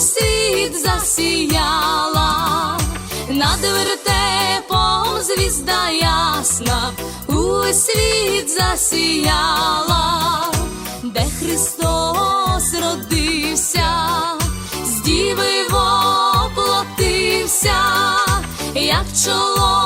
світ засіяла, над вертепом звізда ясна, увесь світ засіяла, де Христос родився, з діви воплотився, як чоловік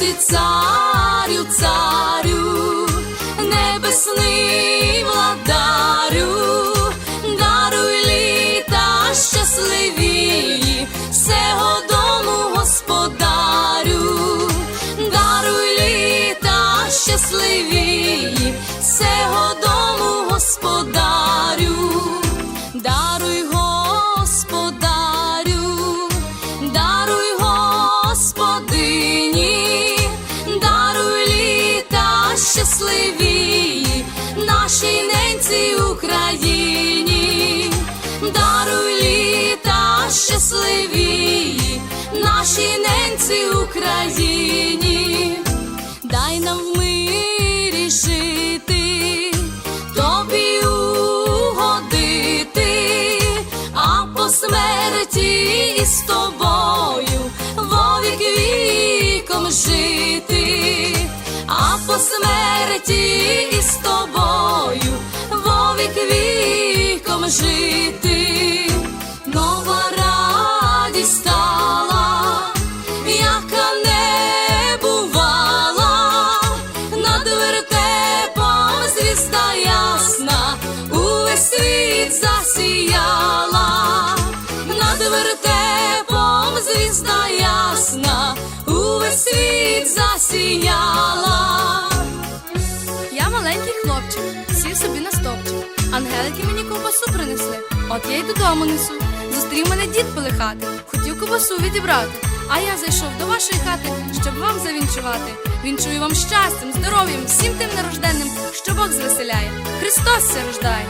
ти царю, царю, небесний Україні, даруй літа щасливі, нашій ненці Україні, дай нам в мирі жити, тобі угодити, а по смерті із тобою вовік віком жити, а по смерті жити, нова радість стала, яка не бувала, над вертепом звізда ясна, увесь світ засіяла, над вертепом звізда ясна, увесь світ засіяла. Маленький хлопчик, сів собі на стопчик. Ангелики мені ковбасу принесли. От я й додому несу. Зустрів мене дід пилихати, хотів ковбасу відібрати. А я зайшов до вашої хати, щоб вам завінчувати. Вінчую вам щастям, здоров'ям, всім тим нарожденним, що Бог звеселяє. Христос ся рождає.